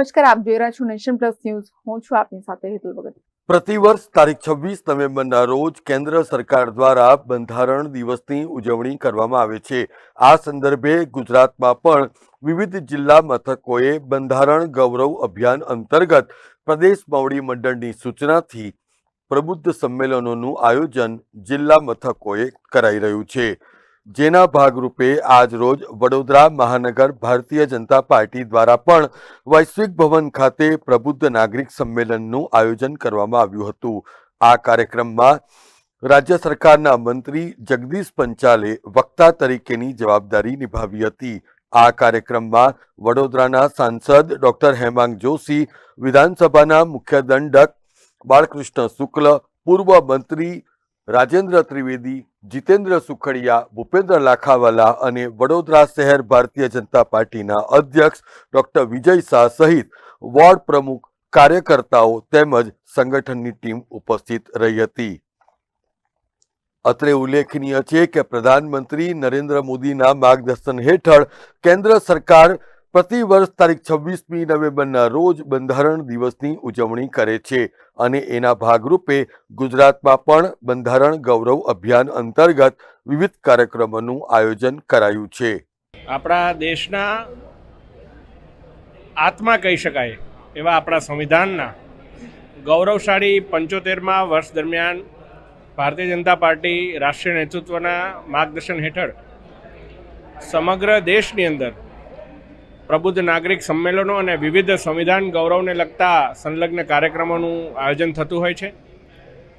નમસ્કાર, આપ જોઈ રહ્યા છો નેશન પ્લસ ન્યૂઝ. હું છું આપની સાથે હેતુલ ભગત. પ્રતિવર્ષ તારીખ છવ્વીસ નવેમ્બરના રોજ કેન્દ્ર સરકાર દ્વારા બંધારણ દિવસની ઉજવણી કરવામાં આવે છે. આ સંદર્ભે ગુજરાતમાં પણ વિવિધ જિલ્લા મથકોએ બંધારણ ગૌરવ અભિયાન અંતર્ગત પ્રદેશ મવડી મંડળની સૂચનાથી પ્રબુદ્ધ સંમેલનોનું આયોજન જિલ્લા મથકોએ કરાઈ રહ્યું છે. જેના ભાગરૂપે આજ રોજ વડોદરા મહાનગર ભારતીય જનતા પાર્ટી દ્વારા પણ વૈશ્વિક ભવન ખાતે પ્રબુદ્ધ નાગરિક સંમેલનનું આયોજન કરવામાં આવ્યું હતું. આ કાર્યક્રમમાં રાજ્ય સરકારના મંત્રી જગદીશ પંચાલે વક્તા તરીકેની જવાબદારી નિભાવી હતી. આ કાર્યક્રમમાં વડોદરાના સાંસદ ડોક્ટર હેમાંગ જોશી, વિધાનસભાના મુખ્ય દંડક બાળકૃષ્ણ શુક્લ, પૂર્વ મંત્રી રાજેન્દ્ર ત્રિવેદી, જીતેન્દ્ર સુખડિયા, ભૂપેન્દ્ર લાખાવાલા અને વડોદરા શહેર ભારતીય જનતા પાર્ટીના અધ્યક્ષ ડોક્ટર વિજય શાહ સહિત વોર્ડ પ્રમુખ, કાર્યકર્તાઓ તેમજ સંગઠનની ટીમ ઉપસ્થિત રહી હતી. અત્રે ઉલ્લેખનીય છે કે પ્રધાનમંત્રી નરેન્દ્ર મોદીના માર્ગદર્શન હેઠળ કેન્દ્ર સરકાર પ્રતિ વર્ષ તારીખ છવ્વીસમી નવેમ્બરના રોજ બંધારણ દિવસની ઉજવણી કરે છે અને એના ભાગરૂપે ગુજરાતમાં પણ બંધારણ ગૌરવ અભિયાન અંતર્ગત વિવિધ કાર્યક્રમોનું આયોજન કરાયું છે. આપણા દેશના આત્મા કહી શકાય એવા આપણા સંવિધાનના ગૌરવશાળી પંચોતેરમાં વર્ષ દરમિયાન ભારતીય જનતા પાર્ટી રાષ્ટ્રીય નેતૃત્વના માર્ગદર્શન હેઠળ સમગ્ર દેશની અંદર પ્રબુદ્ધ નાગરિક સંમેલનો અને વિવિધ સંવિધાન ગૌરવને લગતા સંલગ્ન કાર્યક્રમોનું આયોજન થતું હોય છે.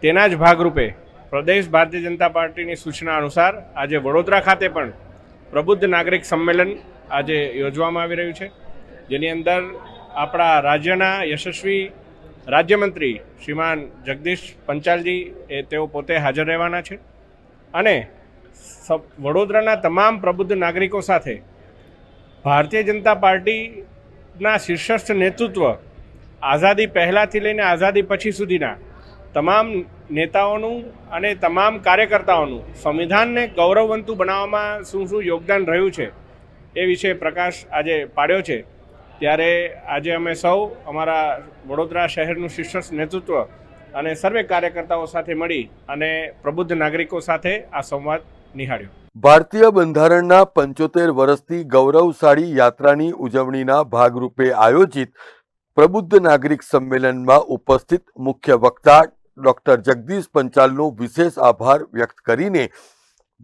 તેના જ ભાગરૂપે પ્રદેશ ભારતીય જનતા પાર્ટીની સૂચના અનુસાર આજે વડોદરા ખાતે પણ પ્રબુદ્ધ નાગરિક સંમેલન આજે યોજવામાં આવી રહ્યું છે. જેની અંદર આપણા રાજ્યના યશસ્વી રાજ્યમંત્રી શ્રીમાન જગદીશ પંચાલજી એ તેઓ પોતે હાજર રહેવાના છે. અને વડોદરાના તમામ પ્રબુદ્ધ નાગરિકો સાથે ભારતીય જનતા પાર્ટીના શીર્ષસ્થ નેતૃત્વ આઝાદી પહેલાંથી લઈને આઝાદી પછી સુધીના તમામ નેતાઓનું અને તમામ કાર્યકર્તાઓનું સંવિધાનને ગૌરવવંતું બનાવવામાં શું શું યોગદાન રહ્યું છે એ વિશે પ્રકાશ આજે પાડ્યો છે. ત્યારે આજે અમે સૌ અમારા વડોદરા શહેરનું શીર્ષસ્થ નેતૃત્વ અને સર્વે કાર્યકર્તાઓ સાથે મળી અને પ્રબુદ્ધ નાગરિકો સાથે આ સંવાદ નિહાળ્યો. ભારતીય બંધારણના પંચોતેર વર્ષથી ગૌરવશાળી યાત્રાની ઉજવણીના ભાગરૂપે આયોજિત પ્રબુદ્ધ નાગરિક સંમેલનમાં ઉપસ્થિત મુખ્ય વક્તા ડોક્ટર જગદીશ પંચાલનો વિશેષ આભાર વ્યક્ત કરીને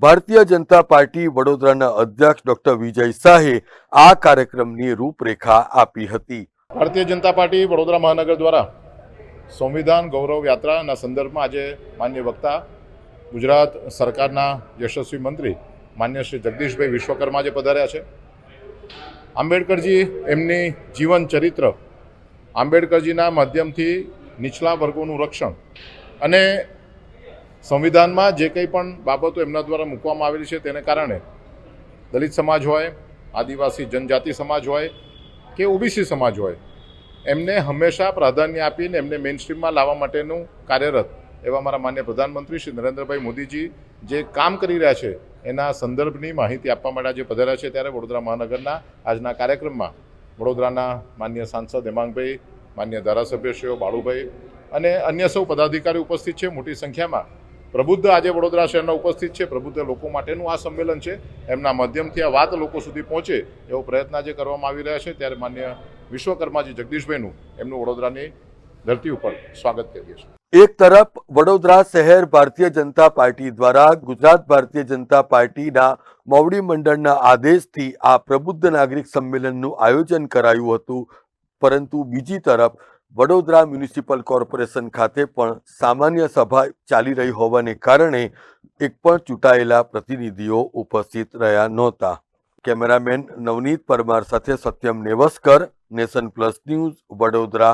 ભારતીય જનતા પાર્ટી વડોદરાના અધ્યક્ષ ડોક્ટર વિજય શાહે આ કાર્યક્રમની રૂપરેખા આપી હતી. ભારતીય જનતા પાર્ટી વડોદરા મહાનગર દ્વારા સંવિધાન ગૌરવ યાત્રાના સંદર્ભમાં આજે માન્ય વક્તા ગુજરાત સરકારના યશસ્વી મંત્રી માન્ય શ્રી જગદીશભાઈ વિશ્વકર્મા જે પધાર્યા છે. આંબેડકરજી એમની જીવન ચરિત્ર, આંબેડકરજીના માધ્યમથી નીચલા વર્ગોનું રક્ષણ અને સંવિધાનમાં જે કંઈ પણ બાબતો એમના દ્વારા મૂકવામાં આવેલી છે તેને કારણે દલિત સમાજ હોય, આદિવાસી જનજાતિ સમાજ હોય કે ઓબીસી સમાજ હોય, એમને હંમેશા પ્રાધાન્ય આપીને એમને મેઇન સ્ટ્રીમમાં લાવવા માટેનું કાર્યરત એવા મારા માન્ય પ્રધાનમંત્રી શ્રી નરેન્દ્રભાઈ મોદીજી જે કામ કરી રહ્યા છે, એના સંદર્ભની માહિતી આપવા માટે આજે પધાર્યા છે ત્યારે વડોદરા મહાનગરના આજના કાર્યક્રમમાં વડોદરાના માન્ય સાંસદ હેમાંગભાઈ, માન્ય ધારાસભ્યશ્રીઓ બાળુભાઈ અને અન્ય સૌ પદાધિકારી ઉપસ્થિત છે. મોટી સંખ્યામાં પ્રબુદ્ધ આજે વડોદરા શહેરના ઉપસ્થિત છે. પ્રબુદ્ધ લોકો માટેનું આ સંમેલન છે. એમના માધ્યમથી આ વાત લોકો સુધી પહોંચે એવો પ્રયત્ન આજે કરવામાં આવી રહ્યા છે. ત્યારે માન્ય વિશ્વકર્માજી જગદીશભાઈનું એમનું વડોદરાની ધરતી ઉપર સ્વાગત કરીએ છીએ. એક તરફ વડોદરા શહેર ભારતીય જનતા પાર્ટી દ્વારા ગુજરાત ભારતીય જનતા પાર્ટીના મોવડી મંડળના આદેશથી આ પ્રબુદ્ધ નાગરિક સંમેલનનું આયોજન કરાયું હતું. પરંતુ બીજી તરફ વડોદરા મ્યુનિસિપલ કોર્પોરેશન ખાતે પણ સામાન્ય સભા ચાલી રહી હોવાને કારણે એક પણ ચૂંટાયેલા પ્રતિનિધિઓ ઉપસ્થિત રહ્યા નહોતા. કેમેરામેન નવનીત પરમાર સાથે Satyam Nevaskar, nation plus news Vadodara.